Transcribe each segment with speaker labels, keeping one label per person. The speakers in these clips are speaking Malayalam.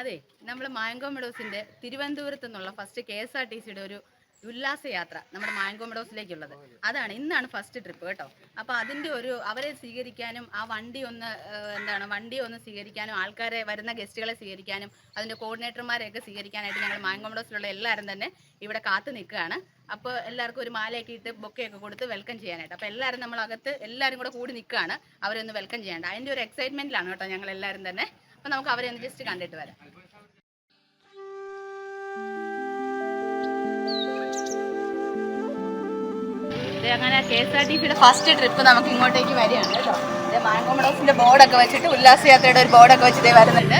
Speaker 1: അതെ നമ്മൾ മാംഗോ മെഡോസിന്റെ തിരുവനന്തപുരത്ത് നിന്നുള്ള first K S R T സിയുടെ ഒരു ഉല്ലാസയാത്ര നമ്മുടെ മാംഗോ മെഡോസിലേക്കുള്ളത്. അതാണ് ഇന്നാണ് ഫസ്റ്റ് ട്രിപ്പ് കേട്ടോ. അപ്പോൾ അതിന്റെ ഒരു അവരെ സ്വീകരിക്കാനും ആ വണ്ടി ഒന്ന് എന്താണ് വണ്ടി ഒന്ന് സ്വീകരിക്കാനും ആൾക്കാരെ വരുന്ന ഗസ്റ്റുകളെ സ്വീകരിക്കാനും അതിന്റെ കോർഡിനേറ്റർമാരെയൊക്കെ സ്വീകരിക്കാനായിട്ട് ഞങ്ങൾ മാംഗോ മെഡോസിലുള്ള എല്ലാവരും തന്നെ ഇവിടെ കാത്തു നിൽക്കുകയാണ്. അപ്പോൾ എല്ലാവർക്കും ഒരു മാലയൊക്കെ ഇട്ട് ബൊക്കെയൊക്കെ കൊടുത്ത് വെൽക്കം ചെയ്യാനായിട്ട്. അപ്പോൾ എല്ലാവരും നമ്മളകത്ത് എല്ലാവരും കൂടെ കൂടി നിൽക്കുകയാണ്. അവരൊന്ന് വെൽക്കം ചെയ്യാണ്ട്. അതിന്റെ ഒരു എക്സൈറ്റ്മെന്റിലാണ് കേട്ടോ ഞങ്ങൾ എല്ലാവരും തന്നെ അപ്പോൾ നമുക്ക് അവരെ ഒന്ന് ജസ്റ്റ് കണ്ടിട്ട് വരാം. അങ്ങനെ കെ എസ് ആർ ടി സിയുടെ ഫസ്റ്റ് ട്രിപ്പ് നമുക്ക് ഇങ്ങോട്ടേക്ക് വരികയാണ് കേട്ടോ. മാങ്കോമഡോസിന്റെ ബോർഡൊക്കെ വെച്ചിട്ട് ഉല്ലാസയാത്രയുടെ ഒരു ബോർഡൊക്കെ വെച്ചിട്ട് വരുന്നുണ്ട്.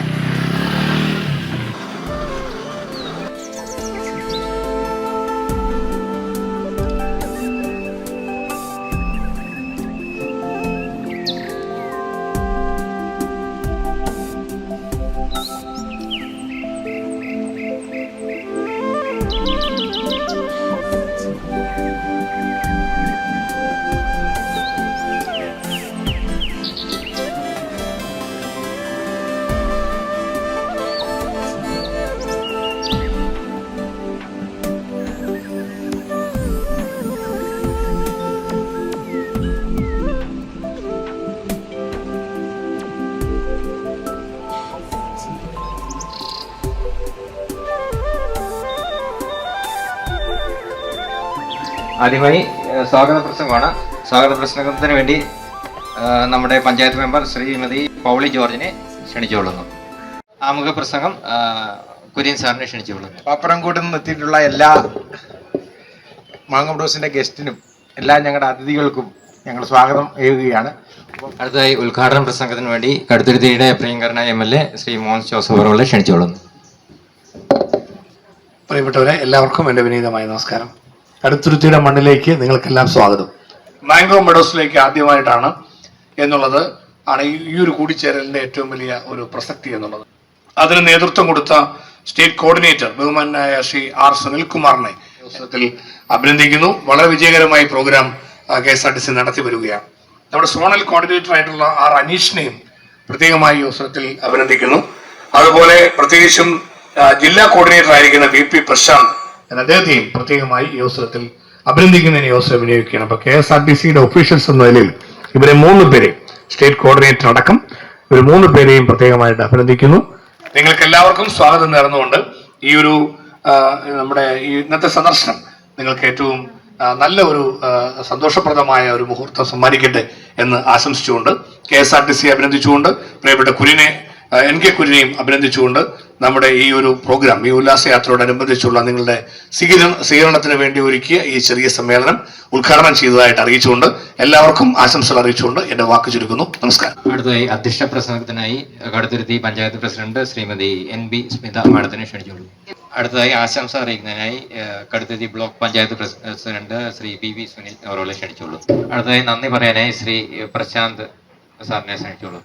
Speaker 2: ആദ്യമായി സ്വാഗത പ്രസംഗമാണ്. സ്വാഗത പ്രസംഗത്തിന് വേണ്ടി നമ്മുടെ പഞ്ചായത്ത് മെമ്പർ ശ്രീമതി പൗളി ജോർജിനെ ക്ഷണിച്ചുകൊള്ളുന്നു. ആമുഖ പ്രസംഗം കുര്യൻ സാറിനെ ക്ഷണിച്ചുകൊള്ളുന്നു.
Speaker 3: പാപ്പറംകൂട്ടിൽ നിന്ന് എത്തിയിട്ടുള്ള എല്ലാ മാങ്ങോസിന്റെ ഗസ്റ്റിനും എല്ലാ ഞങ്ങളുടെ അതിഥികൾക്കും ഞങ്ങൾ സ്വാഗതം ചെയ്യുകയാണ്
Speaker 2: അടുത്തതായി ഉദ്ഘാടന പ്രസംഗത്തിന് വേണ്ടി കടുത്തുരുത്തിയുടെ പ്രിയങ്കരനായ M L A Shri Mohan Joseph അവരെ ക്ഷണിച്ചുകൊള്ളുന്നു.
Speaker 4: പ്രിയപ്പെട്ടവരെ എല്ലാവർക്കും എന്റെ വിനീതമായ നമസ്കാരം. അടുത്തുരുത്തിയുടെ മണ്ണിലേക്ക് നിങ്ങൾക്കെല്ലാം സ്വാഗതം. മാംഗോ മെഡോസിലേക്ക് ആദ്യമായിട്ടാണ് എന്നുള്ളത് ആണ് ഈ- ഒരു കൂടിച്ചേരലിന്റെ ഏറ്റവും വലിയ ഒരു പ്രസക്തി എന്നുള്ളത്. അതിന് നേതൃത്വം കൊടുത്ത സ്റ്റേറ്റ് കോർഡിനേറ്റർ ബഹുമാനായ ശ്രീ ആർ സുനിൽകുമാറിനെ അവസരത്തിൽ അഭിനന്ദിക്കുന്നു. വളരെ വിജയകരമായി programme K S R T C നടത്തി വരികയാണ്. നമ്മുടെ സോണൽ കോർഡിനേറ്റർ ആയിട്ടുള്ള ആർ അനീഷിനെയും പ്രത്യേകമായി അവസരത്തിൽ അഭിനന്ദിക്കുന്നു. അതുപോലെ പ്രത്യേകിച്ചും ജില്ലാ കോർഡിനേറ്റർ ആയിരിക്കുന്ന വി പി പ്രശാന്ത് എന്ന അദ്ദേഹത്തെയും പ്രത്യേകമായി ഈ അവസരത്തിൽ അഭിനന്ദിക്കുന്നതിന് ഈ അവസരം വിനിയോഗിക്കുകയാണ്. അപ്പൊ കെ എസ് ആർ ടി സിയുടെ ഒഫീഷ്യൽസ് എന്ന നിലയിൽ ഇവരെ മൂന്ന് പേരെ സ്റ്റേറ്റ് കോർഡിനേറ്റർ അടക്കം ഇവർ മൂന്ന് പേരെയും പ്രത്യേകമായിട്ട് അഭിനന്ദിക്കുന്നു. നിങ്ങൾക്ക് എല്ലാവർക്കും സ്വാഗതം നേർന്നുകൊണ്ട് ഈ ഒരു നമ്മുടെ ഇന്നത്തെ സന്ദർശനം നിങ്ങൾക്ക് ഏറ്റവും നല്ല ഒരു സന്തോഷപ്രദമായ ഒരു മുഹൂർത്തം സമ്മാനിക്കട്ടെ എന്ന് ആശംസിച്ചുകൊണ്ട് K S R T C അഭിനന്ദിച്ചുകൊണ്ട് പ്രിയപ്പെട്ട കുര്യനെ ആ, എൻ കെ കുര്യനെയും അഭിനന്ദിച്ചുകൊണ്ട് നമ്മുടെ ഈ ഒരു പ്രോഗ്രാം ഈ ഉല്ലാസയാത്രയോടനുബന്ധിച്ചുള്ള നിങ്ങളുടെ സ്വീകരണ സ്വീകരണത്തിന് വേണ്ടി ഒരുക്കിയ ഈ ചെറിയ സമ്മേളനം ഉദ്ഘാടനം ചെയ്തതായിട്ട് അറിയിച്ചുകൊണ്ട് എല്ലാവർക്കും ആശംസകൾ അറിയിച്ചുകൊണ്ട് എന്റെ വാക്ക് ചുരുക്കുന്നു. നമസ്കാരം.
Speaker 2: അടുത്തതായി അധ്യക്ഷ പ്രസംഗത്തിനായി Kaduthuruthy panchayat president Shrimati N B Smitha മാഡത്തിനെ ക്ഷണിച്ചുള്ളൂ അടുത്തതായി ആശംസ അറിയിക്കുന്നതിനായി Kaduthuruthy block panchayat press- president Shri P V Sunil അവരോട് ക്ഷണിച്ചുള്ളൂ അടുത്തതായി നന്ദി പറയാനായി ശ്രീ പ്രശാന്ത് സാറിനെ ക്ഷണിച്ചുള്ളൂ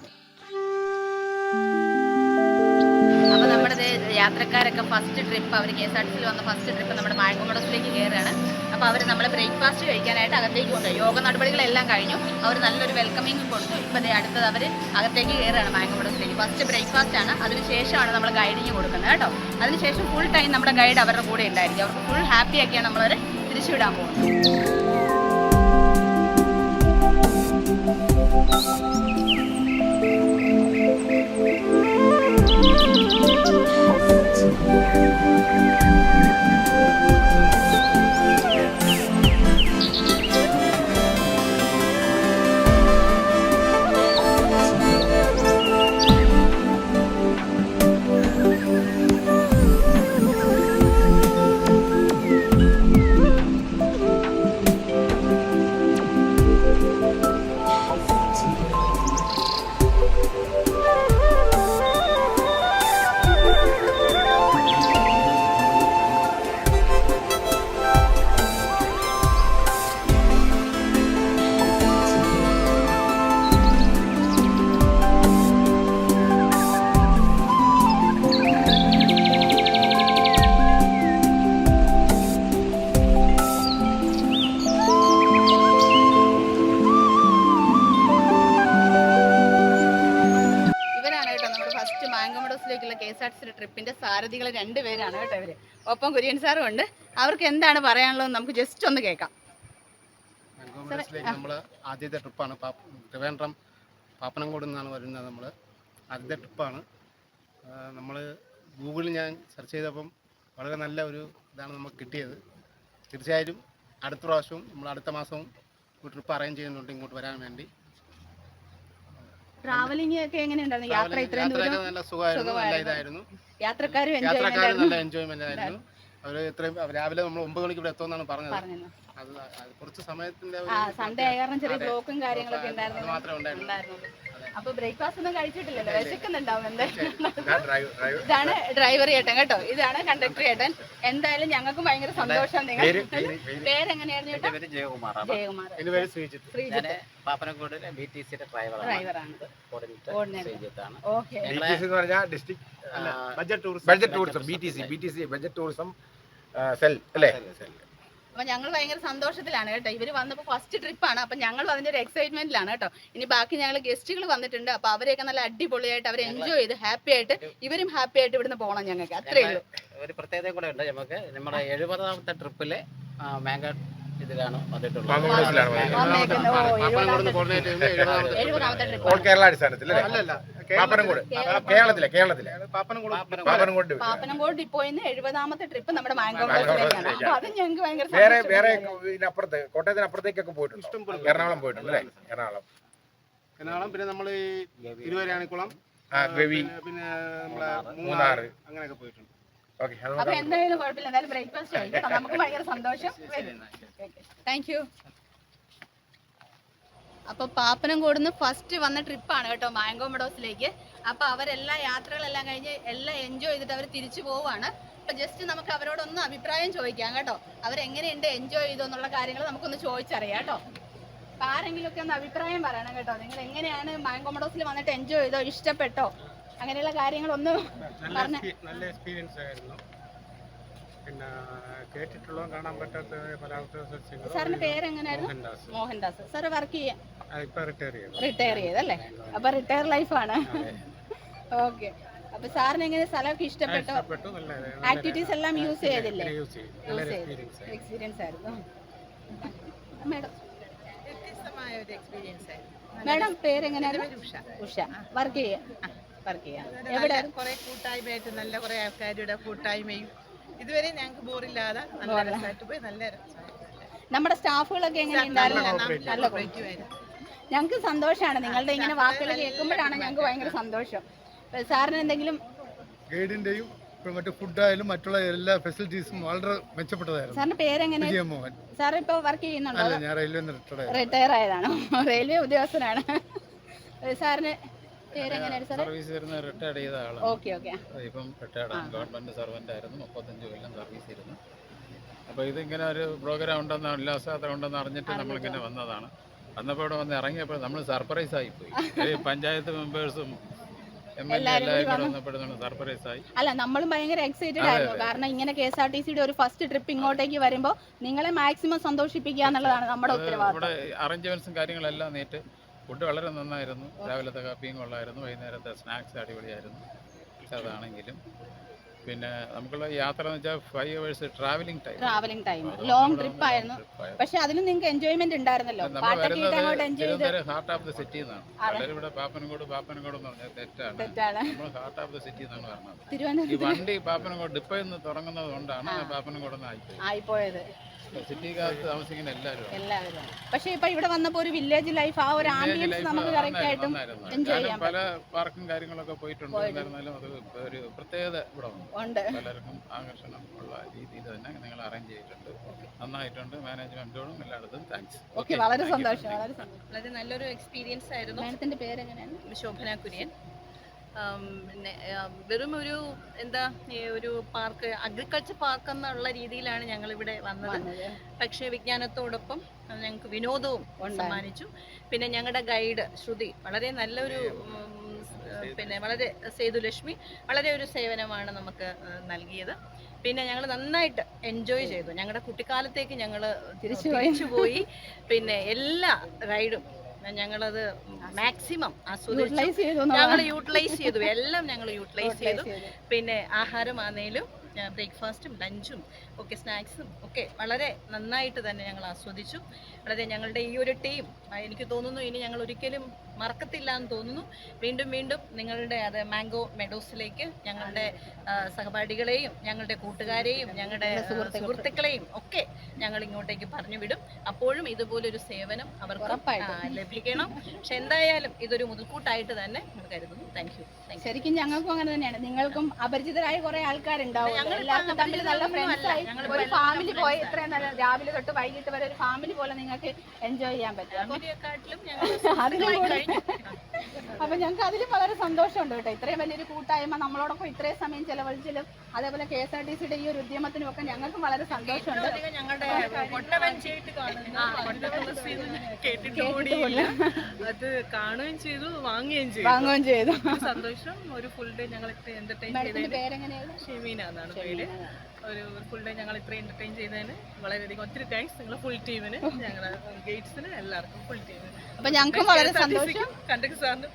Speaker 1: യാത്രക്കാരൊക്കെ ഫസ്റ്റ് ട്രിപ്പ് അവർ കെ എസ് ആർ ടി സിയിൽ വന്ന ഫസ്റ്റ് ട്രിപ്പ് നമ്മുടെ മായക്കുമടത്തിലേക്ക് കയറുകയാണ്. അപ്പോൾ അവർ നമ്മളെ ബ്രേക്ക്ഫാസ്റ്റ് കഴിക്കാനായിട്ട് അകത്തേക്ക് കൊണ്ടുപോയി. യോഗ നടപടികളെല്ലാം കഴിഞ്ഞു. അവർ നല്ലൊരു വെൽക്കമിങ് കൊടുത്തു. ഇപ്പോൾ ദേ അടുത്തത് അവർ അകത്തേക്ക് കയറുകയാണ് മായക്കുമടത്തിലേക്ക് ഫസ്റ്റ് ബ്രേക്ക്ഫാസ്റ്റ് ആണ്. അതിനുശേഷമാണ് നമ്മൾ ഗൈഡിങ് കൊടുക്കുന്നത് കേട്ടോ. അതിനുശേഷം ഫുൾ ടൈം നമ്മുടെ ഗൈഡ് അവരുടെ കൂടെ ഉണ്ടായിരിക്കും. അവർക്ക് ഫുൾ ഹാപ്പി ആക്കിയാണ് നമ്മളവർ തിരിച്ചുവിടാൻ പോകുന്നത് Thank you. സാരഥികൾ രണ്ടുപേരാണ് കേട്ടോ ഇവർ. ഒപ്പം കുര്യൻ സാറും ഉണ്ട്. അവർക്ക് എന്താണ് പറയാനുള്ളത് നമുക്ക് ജസ്റ്റ് ഒന്ന് കേൾക്കാം.
Speaker 5: നമ്മൾ ആദ്യത്തെ ട്രിപ്പാണ്. ട്രിവാൻഡ്രം പാപ്പനംകോട് നിന്നാണ് വരുന്നത് നമ്മൾ ആദ്യത്തെ ട്രിപ്പാണ്. നമ്മൾ ഗൂഗിളിൽ ഞാൻ സെർച്ച് ചെയ്തപ്പം വളരെ നല്ല ഒരു ഇതാണ് നമുക്ക് കിട്ടിയത്. തീർച്ചയായും അടുത്ത പ്രാവശ്യവും നമ്മൾ അടുത്ത മാസവും ഒരു ട്രിപ്പ് അറേഞ്ച് ചെയ്യുന്നുണ്ട് ഇങ്ങോട്ട് വരാൻ വേണ്ടി.
Speaker 1: ട്രാവലിംഗ് ഒക്കെ എങ്ങനെയുണ്ടായിരുന്നു? യാത്ര ഇത്രയും ദൂരം
Speaker 5: നല്ല സുഖമായിരുന്നു നല്ല. ഇതായിരുന്നു.
Speaker 1: യാത്രക്കാരും
Speaker 5: നല്ല എൻജോയ്മെന്റ് ആയിരുന്നു. അവർ ഇത്രയും രാവിലെ നമ്മൾ ഒമ്പത് മണിക്ക് ഇവിടെ എത്തുമെന്നാണ് പറഞ്ഞത്. അത് കുറച്ച് സമയത്തിന്റെ
Speaker 1: സൺഡേ ആയ കാരണം ചെറിയ ബ്ലോക്കും കാര്യങ്ങളൊക്കെ ഉണ്ടായിരുന്നു.
Speaker 5: മാത്രമേ ഉണ്ടായിരുന്നുള്ളൂ.
Speaker 1: അപ്പൊ ബ്രേക്ക്ഫാസ്റ്റ് ഒന്നും കഴിച്ചിട്ടില്ലല്ലോ വിശക്കുന്നുണ്ടാവും എന്തായാലും. ഇതാണ് ഡ്രൈവർ ചേട്ടൻ കേട്ടോ ഇതാണ് കണ്ടക്ടർ ചേട്ടൻ എന്തായാലും ഞങ്ങൾക്കും ഭയങ്കര സന്തോഷം നിങ്ങൾ പേരെങ്ങനെയായിരുന്നു ചേട്ടാ? ജയകുമാർ.
Speaker 5: ശ്രീജിത്ത്.
Speaker 6: ബി ടി സിയുടെ ഡ്രൈവറാണ്
Speaker 3: district
Speaker 5: budget tourism
Speaker 3: budget tourism B T C B T C budget tourism cell അല്ലേ
Speaker 1: അപ്പൊ ഞങ്ങൾ ഭയങ്കര സന്തോഷത്തിലാണ് കേട്ടോ. ഇവർ വന്നപ്പോ ഫസ്റ്റ് ട്രിപ്പാണ് അപ്പൊ ഞങ്ങൾ അതിന്റെ ഒരു എക്സൈറ്റ്മെന്റിലാണ് കേട്ടോ. ഇനി ബാക്കി ഞങ്ങൾ ഗസ്റ്റുകൾ വന്നിട്ടുണ്ട്. അപ്പൊ അവരെയൊക്കെ നല്ല അടിപൊളിയായിട്ട് അവർ എൻജോയ് ചെയ്ത് ഹാപ്പി ആയിട്ട് ഇവരും ഹാപ്പി ആയിട്ട് ഇവിടുന്ന് പോകണം ഞങ്ങൾക്ക്. അത്രേ ഉള്ളൂ.
Speaker 6: ഒരു പ്രത്യേകത കൂടെ ഉണ്ട് നമുക്ക് നമ്മുടെ എഴുപതാമത്തെ ട്രിപ്പിലെ മാങ്ക ഇതിലാണ് വന്നിട്ടുള്ളത്.
Speaker 3: പാപ്പനംകോടിലാണ്
Speaker 1: വന്നേക്കുന്നത്. ഓ, എഴുപതാമത്തെ
Speaker 5: കോർഡിനേറ്റ് ചെയ്യുന്നത് എഴുപതാമത്തെ
Speaker 1: എഴുപതാമത്തെ
Speaker 3: ഓൾ
Speaker 1: ട്രിപ്പ്
Speaker 3: കേരള അടിസ്ഥാനത്തിൽ അല്ലേ?
Speaker 5: അല്ലല്ല
Speaker 3: പാപ്പനംകോട്. കേരളത്തിലെ. കേരളത്തിലെ
Speaker 5: പാപ്പനംകോട്.
Speaker 3: പാപ്പനംകോട്
Speaker 1: പാപ്പനംകോട് ഡിപ്പോയിന്ന് എഴുപതാമത്തെ ട്രിപ്പ് നമ്മുടെ മാംഗോ ബ്ലോസിലേക്കാണ് അപ്പൊ അത് ഞങ്ങൾക്ക് ഭയങ്കര
Speaker 3: വേറെ
Speaker 1: സന്തോഷം.
Speaker 3: വേറെ ഇതിനപ്പുറത്ത് കോട്ടയത്തിന് അപ്പുറത്തേക്കൊക്കെ പോയിട്ടുണ്ട് എറണാകുളം പോയിട്ടുണ്ട് അല്ലേ? എറണാകുളം.
Speaker 5: എറണാകുളം പിന്നെ നമ്മൾ ഈ തിരുവരാണിക്കുളം
Speaker 3: ഗവി.
Speaker 5: പിന്നെ- നമ്മളെ
Speaker 3: മൂന്നാറ്.
Speaker 5: അങ്ങനെയൊക്കെ പോയിട്ടുണ്ട്.
Speaker 1: അപ്പൊ എന്തായാലും കുഴപ്പമില്ല. എന്തായാലും ബ്രേക്ക്ഫാസ്റ്റ് നമുക്ക് ഭയങ്കര സന്തോഷം താങ്ക് യു അപ്പൊ പാപ്പനംകോടുന്ന് ഫസ്റ്റ് വന്ന ട്രിപ്പാണ് കേട്ടോ മാംഗോ മെഡോസിലേക്ക് അപ്പൊ അവരെല്ലാ യാത്രകളെല്ലാം കഴിഞ്ഞ് എല്ലാം എൻജോയ് ചെയ്തിട്ട് അവർ തിരിച്ചു പോവാണ് അപ്പൊ ജസ്റ്റ് നമുക്ക് അവരോടൊന്ന് അഭിപ്രായം ചോദിക്കാം കേട്ടോ. അവരെങ്ങനെയുണ്ട് എൻജോയ് ചെയ്തു എന്നുള്ള കാര്യങ്ങൾ നമുക്കൊന്ന് ചോദിച്ചറിയാം കേട്ടോ. അപ്പൊ ആരെങ്കിലും ഒക്കെ ഒന്ന് അഭിപ്രായം പറയണം കേട്ടോ. നിങ്ങൾ എങ്ങനെയാണ് മാംഗോ മെഡോസിൽ വന്നിട്ട് എൻജോയ് ചെയ്തോ? ഇഷ്ടപ്പെട്ടോ? അങ്ങനെയുള്ള കാര്യങ്ങളൊന്ന് പറഞ്ഞ
Speaker 5: നല്ല എക്സ്പീരിയൻസ് ആയിരുന്നു. പിന്നെ കേട്ടിട്ടുള്ളതും കാണാൻ പറ്റാത്ത പല
Speaker 1: സാറിന്റെ പേരെങ്ങനെയായിരുന്നു
Speaker 5: മോഹൻദാസ്.
Speaker 1: മോഹൻദാസ്. സാർ വർക്ക്
Speaker 5: ചെയ്യാം റിട്ടയർ ചെയ്തു.
Speaker 1: റിട്ടയർ ചെയ്തല്ലേ? അപ്പൊ റിട്ടയർ ലൈഫാണ് ഓക്കെ അപ്പൊ സാറിന് എങ്ങനെ സ്ഥലമൊക്കെ ഇഷ്ടപ്പെട്ടോ?
Speaker 5: ഇഷ്ടപ്പെട്ടു നല്ല
Speaker 1: ആക്ടിവിറ്റീസ് എല്ലാം യൂസ് ചെയ്തില്ലേ?
Speaker 5: യൂസ് ചെയ്തു.
Speaker 1: എക്സ്പീരിയൻസ് ആയിരുന്നു. മാഡം.
Speaker 7: വ്യത്യസ്തമായ ഒരു എക്സ്പീരിയൻസ് ആയിരുന്നു.
Speaker 1: മാഡം പേരെങ്ങനെയായിരുന്നു
Speaker 7: ഉഷ.
Speaker 1: ഉഷ. വർക്ക് ചെയ്യാം. വർക്ക് ചെയ്യാം എവിടെ?
Speaker 7: കുറെ കൂട്ടായ്മയായിട്ട് നല്ല കുറെ ആൾക്കാരുടെ കൂട്ടായ്മയും. ഇതുവരെ ഞങ്ങൾക്ക് ബോറില്ലാതെ നല്ല. രസമായിട്ട് പോയി നല്ല
Speaker 1: നമ്മുടെ സ്റ്റാഫുകളൊക്കെ എങ്ങനെ ഉണ്ടായിരുന്നു? നല്ല. ഞങ്ങൾക്ക് സന്തോഷമാണ്. നിങ്ങളുടെ ഇങ്ങനെ വാക്കുകൾ കേൾക്കുമ്പോഴാണ് ഞങ്ങൾക്ക് ഭയങ്കര സന്തോഷം. സാറിന് എന്തെങ്കിലും
Speaker 5: ഗൈഡിന്റെയും മറ്റു ഫുഡായാലും മറ്റുള്ള എല്ലാ ഫെസിലിറ്റീസും വളരെ മെച്ചപ്പെട്ടതായിരുന്നു.
Speaker 1: സാറിന്റെ പേരെങ്ങനെ? സാർ ഇപ്പൊ വർക്ക് ചെയ്യുന്നുണ്ടോ?
Speaker 5: അല്ല ഞാൻ റെയിൽവേ
Speaker 1: റിട്ടയർ ആയതാണ്? റെയിൽവേ ഉദ്യോഗസ്ഥനാണ്. സാറിന്
Speaker 8: സർവീസ് ഇരുന്ന് റിട്ടയർഡ് ചെയ്ത ആളാണ്. ഇപ്പം റിട്ടയർഡ് ആണ്. ഗവൺമെന്റ് സർവന്റ് ആയിരുന്നു. മുപ്പത്തഞ്ച് കൊല്ലം സർവീസ് ഇരുന്നു അപ്പോൾ ഇതിങ്ങനെ ഒരു പ്രോഗ്രാം ഉണ്ടെന്ന് ഉല്ലാസയാത്ര ഉണ്ടെന്ന് അറിഞ്ഞിട്ട് നമ്മളിങ്ങനെ വന്നതാണ്. വന്നപ്പോൾ ഇവിടെ വന്ന് ഇറങ്ങിയപ്പോൾ നമ്മൾ സർപ്രൈസ് ആയിപ്പോയി പോയി. പഞ്ചായത്ത് മെമ്പേഴ്സും നമ്മൾ ആയി.
Speaker 1: അല്ല നമ്മളും ഭയങ്കര എക്സൈറ്റഡ് ആയിരുന്നു. കാരണം ഇങ്ങനെ കെ എസ് ആർ ടി സിയുടെ ഒരു ഫസ്റ്റ് ട്രിപ്പ് ഇങ്ങോട്ടേക്ക് വരുമ്പോൾ നിങ്ങളെ മാക്സിമം സന്തോഷിപ്പിക്കുക എന്നുള്ളതാണ് നമ്മുടെ
Speaker 8: ഉത്തരവാദിത്തം. അറേഞ്ച്മെന്റ്സും കാര്യങ്ങളെല്ലാം നീറ്റ് ഫുഡ് വളരെ നന്നായിരുന്നു. രാവിലത്തെ കാപ്പിയും കൊള്ളായിരുന്നു. വൈകുന്നേരത്തെ സ്നാക്സ് അടിപൊളിയായിരുന്നു. അതാണെങ്കിലും പിന്നെ നമുക്കുള്ള യാത്ര എന്ന് വെച്ചാൽ five hours travelling time
Speaker 1: travelling time long trip ആയിരുന്നു. പക്ഷെ അതിലും നിങ്ങൾക്ക് എൻജോയ്മെന്റ് ഉണ്ടായിരുന്നല്ലോ.
Speaker 8: ഹാർട്ട് ഓഫ് ദ സിറ്റി എന്നാണ്. ഇവിടെ പാപ്പനങ്കോട് പാപ്പനങ്കോട് എന്ന് പറഞ്ഞാൽ തെറ്റാണ്. നമ്മൾ ഹാർട്ട് ഓഫ് ദ സിറ്റി എന്നാണ് പറഞ്ഞത്. ഈ വണ്ടി പാപ്പനങ്കോട് ഡിപ്പോയിൽ നിന്ന് തുടങ്ങുന്നത് കൊണ്ടാണ് പാപ്പനങ്കോട്
Speaker 1: ആയിപ്പോയത്.
Speaker 8: എല്ലാവരും
Speaker 1: എല്ലാവരും പക്ഷെ ഇപ്പൊ ഇവിടെ വന്നപ്പോ ഒരു വില്ലേജ് ലൈഫ് ആ ഒരു ആംബിയൻസ് നമുക്ക് കറക്റ്റ് ആയിട്ടും എൻജോയ് ചെയ്യാം
Speaker 8: പല പാർക്കും കാര്യങ്ങളൊക്കെ പോയിട്ടുണ്ട്. എന്നിരുന്നാലും അത് ഒരു പ്രത്യേകത ഇവിടെ ഉണ്ട്. പലർക്കും ആകർഷണം ഉള്ള രീതിയിൽ തന്നെ നിങ്ങൾ അറേഞ്ച് ചെയ്തിട്ടുണ്ട്. നന്നായിട്ടുണ്ട്. മാനേജ്മെന്റോടും എല്ലായിടത്തും താങ്ക്സ്
Speaker 1: ഓക്കെ വളരെ സന്തോഷം വളരെ
Speaker 9: വളരെ നല്ലൊരു എക്സ്പീരിയൻസ് ആയിരുന്നു.
Speaker 1: മാഡത്തിന്റെ പേര് എങ്ങനെയാണ്
Speaker 9: ശോഭന കുര്യൻ. വെറും ഒരു എന്താ ഒരു പാർക്ക് അഗ്രികൾച്ചർ പാർക്ക് എന്നുള്ള രീതിയിലാണ് ഞങ്ങൾ ഇവിടെ വന്നത്. പക്ഷേ വിജ്ഞാനത്തോടൊപ്പം ഞങ്ങൾക്ക് വിനോദവും. സമ്മാനിച്ചു. പിന്നെ ഞങ്ങളുടെ ഗൈഡ് ശ്രുതി വളരെ നല്ലൊരു പിന്നെ വളരെ സേതുലക്ഷ്മി വളരെ ഒരു സേവനമാണ് നമുക്ക് നൽകിയത്. പിന്നെ ഞങ്ങൾ നന്നായിട്ട് എൻജോയ് ചെയ്തു. ഞങ്ങളുടെ കുട്ടിക്കാലത്തേക്ക് ഞങ്ങൾ
Speaker 1: തിരിച്ചു
Speaker 9: പോയി. പിന്നെ എല്ലാ റൈഡും ഞങ്ങളത് മാക്സിമം ഞങ്ങൾ യൂട്ടിലൈസ് ചെയ്തു എല്ലാം ഞങ്ങൾ യൂട്ടിലൈസ് ചെയ്തു. പിന്നെ ആഹാരമാണേലും ബ്രേക്ക്ഫാസ്റ്റും ലഞ്ചും ഒക്കെ സ്നാക്സും ഒക്കെ വളരെ നന്നായിട്ട് തന്നെ ഞങ്ങൾ ആസ്വദിച്ചു. വളരെ ഞങ്ങളുടെ ഈ ഒരു ടീം എനിക്ക് തോന്നുന്നു ഇനി ഞങ്ങൾ ഒരിക്കലും മറക്കത്തില്ല എന്ന് തോന്നുന്നു. വീണ്ടും വീണ്ടും നിങ്ങളുടെ അത് മാംഗോ മെഡോസിലേക്ക് ഞങ്ങളുടെ സഹപാഠികളെയും ഞങ്ങളുടെ കൂട്ടുകാരെയും ഞങ്ങളുടെ സുഹൃത്തുക്കളെയും ഒക്കെ ഞങ്ങൾ ഇങ്ങോട്ടേക്ക് പറഞ്ഞു വിടും അപ്പോഴും ഇതുപോലൊരു സേവനം അവർക്ക് ലഭിക്കണം. പക്ഷെ എന്തായാലും ഇതൊരു മുതൽക്കൂട്ടായിട്ട് തന്നെ കരുതുന്നു. താങ്ക് യു
Speaker 1: ശരിക്കും ഞങ്ങൾക്കും അങ്ങനെ തന്നെയാണ്. നിങ്ങൾക്കും അപരിചിതരായ കുറെ ആൾക്കാരുണ്ടാവും. എല്ലാവർക്കും തമ്മിൽ നല്ല ഫ്രണ്ട്സ് ആയി. ഒരു ഫാമിലി പോയി ഇത്രയും നല്ല രാവിലെ തൊട്ട് വൈകിട്ട് വരെ ഒരു ഫാമിലി പോലെ നിങ്ങൾക്ക് എൻജോയ് ചെയ്യാൻ പറ്റും. അപ്പൊ അപ്പൊ ഞങ്ങൾക്ക് അതിലും വളരെ സന്തോഷമുണ്ട് കേട്ടോ. ഇത്രയും വലിയൊരു കൂട്ടായ്മ നമ്മളോടൊപ്പം ഇത്രയും സമയം ചെലവഴിച്ചാലും അതേപോലെ കെ എസ് ആർ ടി സിയുടെ ഈ ഒരു ഉദ്യമത്തിനും ഒക്കെ ഞങ്ങൾക്കും വളരെ സന്തോഷമുണ്ട്.
Speaker 9: അത് കാണുകയും ചെയ്തു വാങ്ങുകയും ചെയ്തു.
Speaker 1: വാങ്ങുകയും ചെയ്തു.
Speaker 9: സന്തോഷം ഒരു ഫുൾ ഡേ ഞങ്ങൾ എന്റർടൈൻ ചെയ്തതിന്.
Speaker 1: പേരെങ്ങനെയായിരുന്നു?
Speaker 9: ഷെമീന എന്നാണ് പേര്. ഒരു ഫുൾ ഡേ ഞങ്ങൾ ഇത്രയും എന്റർടൈൻ ചെയ്തതിന് വളരെയധികം ഒത്തിരി താങ്ക്സ് നിങ്ങളെ ഫുൾ ടീമിന് ഞങ്ങളുടെ ഗേറ്റ്സിന് എല്ലാവർക്കും ഫുൾ ടീമിന്
Speaker 1: അപ്പൊ ഞങ്ങൾക്കും വളരെ സന്തോഷം.
Speaker 9: കണ്ടക്ട് സാറിന്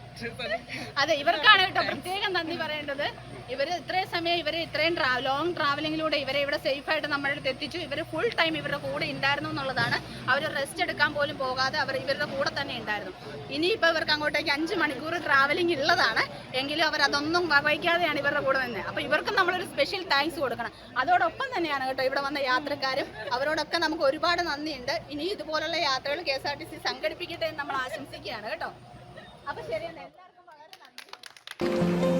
Speaker 1: അതെ ഇവർക്കാണ് കേട്ടോ പ്രത്യേകം നന്ദി പറയേണ്ടത്. ഇവർ ഇത്രയും സമയം ഇവർ ഇത്രയും ലോങ് ട്രാവലിങ്ങിലൂടെ ഇവരെ ഇവിടെ സേഫ് ആയിട്ട് നമ്മുടെ അടുത്ത് എത്തിച്ചു. ഇവർ ഫുൾ ടൈം ഇവരുടെ കൂടെ ഉണ്ടായിരുന്നു എന്നുള്ളതാണ് അവർ റെസ്റ്റ് എടുക്കാൻ പോലും പോകാതെ അവർ ഇവരുടെ കൂടെ തന്നെ ഉണ്ടായിരുന്നു. ഇനിയിപ്പോൾ ഇവർക്ക് അങ്ങോട്ടേക്ക് അഞ്ച് മണിക്കൂർ ട്രാവലിംഗ് ഉള്ളതാണ്. എങ്കിലും അവർ അതൊന്നും വഹിക്കാതെയാണ് ഇവരുടെ കൂടെ നിന്ന്. അപ്പോൾ ഇവർക്കും നമ്മളൊരു സ്പെഷ്യൽ താങ്ക്സ് കൊടുക്കണം. അതോടൊപ്പം തന്നെയാണ് കേട്ടോ ഇവിടെ വന്ന യാത്രക്കാരും അവരോടൊക്കെ നമുക്ക് ഒരുപാട് നന്ദിയുണ്ട്. ഇനി ഇതുപോലുള്ള യാത്രകൾ K S R T C സംഘടിപ്പിക്കട്ടെ എന്ന് നമ്മൾ ആശംസിക്കുകയാണ് കേട്ടോ. അപ്പോൾ ശരിയാണ് എല്ലാവർക്കും വളരെ നന്ദി.